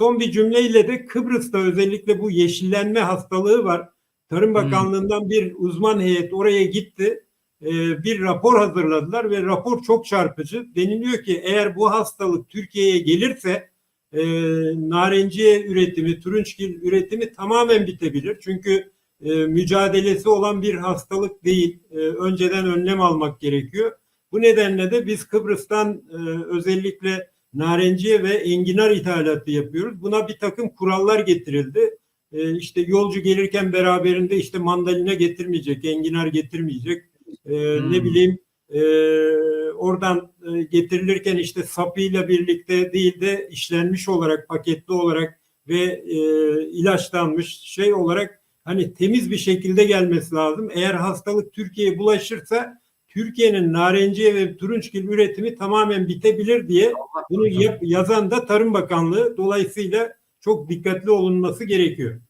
İkinci cümleyle de Kıbrıs'ta özellikle bu yeşillenme hastalığı var. Tarım Bakanlığı'ndan bir uzman heyet oraya gitti. Ee, bir rapor hazırladılar ve rapor çok çarpıcı. Deniliyor ki eğer bu hastalık Türkiye'ye gelirse e, narenciye üretimi, turunçgil üretimi tamamen bitebilir. Çünkü e, mücadelesi olan bir hastalık değil. E, önceden önlem almak gerekiyor. Bu nedenle de biz Kıbrıs'tan e, özellikle narenciye ve enginar ithalatı yapıyoruz. Buna bir takım kurallar getirildi. E, işte yolcu gelirken beraberinde işte mandalina getirmeyecek, enginar getirmeyecek. E, Hmm. Ne bileyim e, oradan e, getirilirken işte sapıyla birlikte değil de işlenmiş olarak, paketli olarak ve e, ilaçlanmış şey olarak hani temiz bir şekilde gelmesi lazım. Eğer hastalık Türkiye'ye bulaşırsa Türkiye'nin narenciye ve turunçgil üretimi tamamen bitebilir diye bunu yap- yazan da Tarım Bakanlığı. Dolayısıyla çok dikkatli olunması gerekiyor.